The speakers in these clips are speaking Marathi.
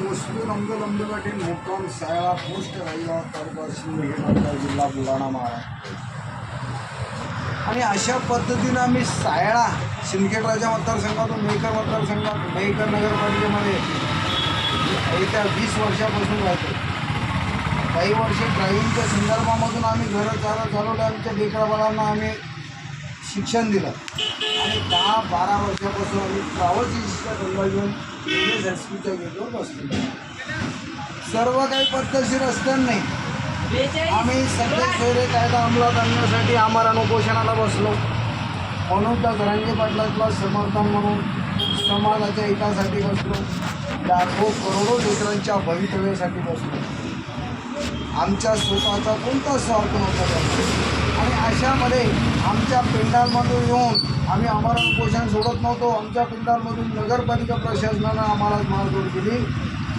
वस्तू नंदलंबगटे मुक्काम सायळा पोस्ट राहिला तालुका शिंदखेड मतदार जिल्हा बुलढाणा महाराष्ट्र आणि अशा पद्धतीनं आम्ही सायळा सिंदखेड राजा मतदारसंघातून मेहकर मतदारसंघात मेहकर नगरपालिकेमध्ये येत्या वीस वर्षापासून राहतो. काही वर्ष ड्रायव्हिंगच्या संदर्भामधून आम्ही घरं चालत चालवलं आमच्या लेकरा बाळांना आम्ही शिक्षण दिलं. आणि दहा बारा वर्षापासून आम्ही ट्रॅव्हल्स एजन्सीचा गेटवर बसलो सर्व काही पद्धतशीर असतं नाही. आम्ही सगळे सोयरे कायदा अंमलात आणण्यासाठी आम्हाला उपोषणाला बसलो. म्हणून त्या धरांगी पाटलातला समर्थन म्हणून समाजाच्या हितासाठी बसलो. लाखो करोडो लेकरांच्या भवितव्यासाठी बसलो. आमच्या स्वतःचा कोणता स्वार्थ नव्हता आणि अशामध्ये आमच्या पिंडांमधून येऊन आम्ही आम्हाला उपोषण सोडत नव्हतो. आमच्या पिंडांमधून नगरपालिका प्रशासनानं आम्हाला मारझोड केली.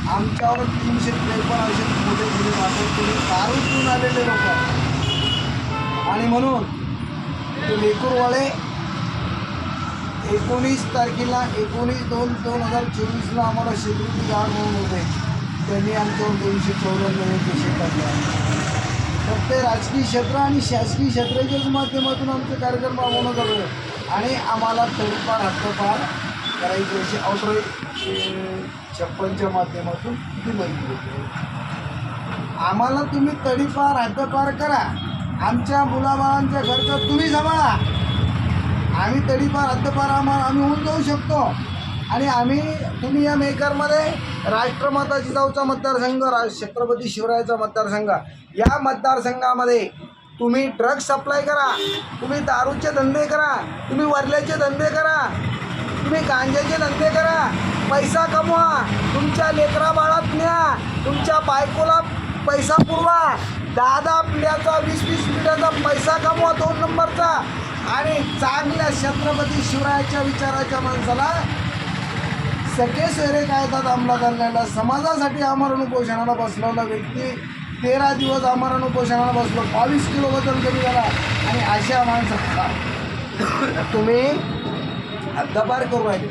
आमच्यावर तीनशे त्रेपन्न असे मोठे गुन्हे दाखल केले. दारू पिऊन आलेले लोक आणि म्हणून ते लेकूरवाले एकोणीस तारखेला एकोणीस दोन दोन हजार चोवीसला आम्हाला सिक्युरिटी गार्ड म्हणून होते. त्यांनी आमच्यावर दोनशे चौऱ्याण्णव केसे काढले ते राजकीय क्षेत्र आणि शासकीय क्षेत्राच्याच माध्यमातून आमचे कार्यक्रम राबवणं चालू आहे आणि आम्हाला थोडीफार हद्दपार करायची अशी औषध छप्पनच्या माध्यमातून ती माहिती होते आम्हाला तुम्ही तडीपार हद्दपार करा. आमच्या मुलाबाळांच्या घरचं तुम्ही सांभाळा. आम्ही तडीपार हद्दपार आम्हाला आम्ही होऊन जाऊ शकतो. आणि आम्ही तुम्ही या मेकरमध्ये राष्ट्रमाता जिजाऊचा मतदारसंघ रा छत्रपती शिवरायाचा मतदारसंघ. या मतदारसंघामध्ये तुम्ही ड्रग्ज सप्लाय करा तुम्ही दारूचे धंदे करा तुम्ही वरल्याचे धंदे करा तुम्ही गांज्याचे धंदे करा पैसा कमवा तुमच्या लेकरा बाळात न्या तुमच्या बायकोला पैसा पुरवा दहा दहा पिढ्याचा वीस वीस पिढ्याचा पैसा कमवा दोन नंबरचा. आणि चांगल्या छत्रपती शिवरायाच्या विचाराच्या माणसाला सगळे सोयरे कायद्यात अंमलात आणलेला समाजासाठी आमरण उपोषणाला बसलेला व्यक्ती तेरा दिवस आमरण उपोषणाला बसलो. बावीस किलो वजन कमी झाला आणि अशा माणसाला तुम्ही हद्दपार करू राहिले.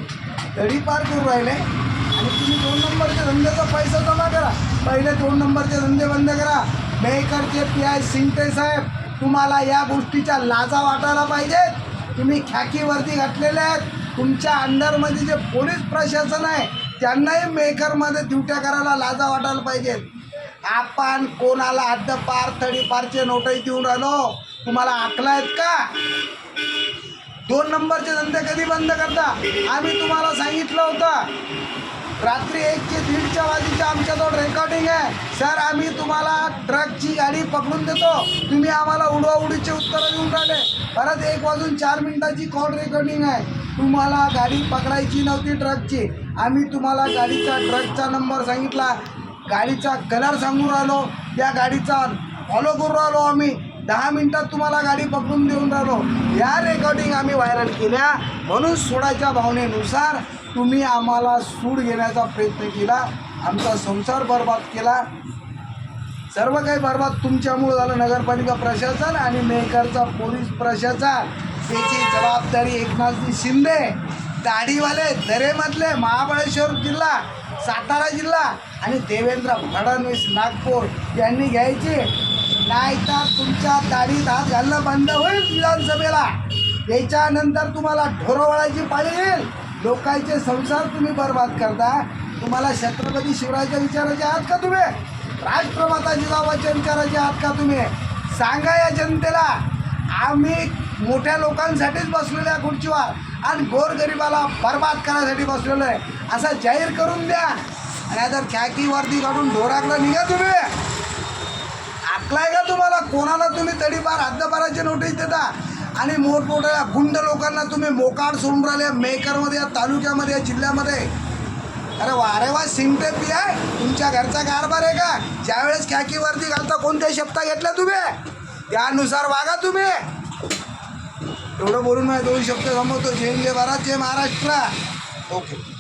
तडीपार करू राहिले. आणि तुम्ही दोन नंबरच्या धंद्याचा पैसा जमा करा. पहिले दोन नंबरचे धंदे बंद करा. मेकरचे पी आय सिंगटे साहेब तुम्हाला या गोष्टीच्या लाजा वाटायला पाहिजेत. तुम्ही ख्याकीवरती घातलेल्या आहेत. तुमच्या अंडरमध्ये जे पोलीस प्रशासन आहे त्यांनाही मेकरमध्ये ड्युट्या करायला लाजा वाटायला पाहिजेत आपण कोणाला हद्दपार थडीपारचे नोटही देऊन राहिलो तुम्हाला आकला आहेत का? दोन नंबरचे धंदे कधी बंद करता? आम्ही तुम्हाला सांगितलं होतं. रात्री एकचे दीडच्या वाजेच्या आमच्याजवळ रेकॉर्डिंग आहे. सर आम्ही तुम्हाला ट्रकची गाडी पकडून देतो. तुम्ही आम्हाला उडवाउडीचे उत्तरं देऊन राहिले. परत एक वाजून चार मिनिटाची कॉल रेकॉर्डिंग आहे. तुम्हाला गाडी पकडायची नव्हती ट्रकची आम्ही तुम्हाला गाडीचा ट्रकचा नंबर सांगितला. गाडीचा कलर सांगून राहिलो. त्या गाडीचा फॉलो करून राहिलो आम्ही. दहा मिनटात तुम्हाला गाडी पकडून देऊन राहिलो या रेकॉर्डिंग आम्ही व्हायरल केल्या. म्हणून सोडाच्या भावनेनुसार तुम्ही आम्हाला सूड घेण्याचा प्रयत्न केला. आमचा संसार बर्बाद केला. सर्व काही बर्बाद तुमच्यामुळे झालं. नगरपालिका प्रशासन आणि मेकरचा पोलीस प्रशासन. त्याची जबाबदारी एकनाथजी शिंदे दाढीवाले दरेमधले महाबळेश्वर जिल्हा सातारा जिल्हा आणि देवेंद्र फडणवीस नागपूर यांनी घ्यायची. नाहीतर तुमच्या दाढीत हात घालणं बंद होईल विधानसभेला. त्याच्यानंतर तुम्हाला ढोरवळायची पाळी येईल. लोकांचे संसार तुम्ही बर्बाद करता. तुम्हाला छत्रपती शिवराजच्या विचाराचे आहात का तुम्ही? राष्ट्रमाता जिजाबाच्या विचाराचे आहात का तुम्ही? सांगा या जनतेला. आम्ही मोठ्या लोकांसाठीच बसलेलो आहे खुर्चीवर आणि गोरगरिबाला बर्बाद करायसाठी बसलेलो आहे. असं जाहीर करून द्या. आणि आता खॅकी वर्दी काढून ढोराकडं निघा तुम्ही. काय का तुम्हाला? कोणाला तुम्ही तडीपार हद्दपाराची नोटीस देता? आणि मोठमोठ्या गुंड लोकांना तुम्ही मोकाड सोडून राहिले मेकरमध्ये या तालुक्यामध्ये या जिल्ह्यामध्ये? अरे वा अरे वा सिंगटे पी आहे तुमच्या घरचा कारभार आहे का? ज्यावेळेस खॅकीवरती घालता कोणत्या शब्दा घेतल्या तुम्ही? त्यानुसार वागा तुम्ही. एवढं बोलून माझे दोन शब्द समजतो जय हिंद जय भारत जय महाराष्ट्र. ओके.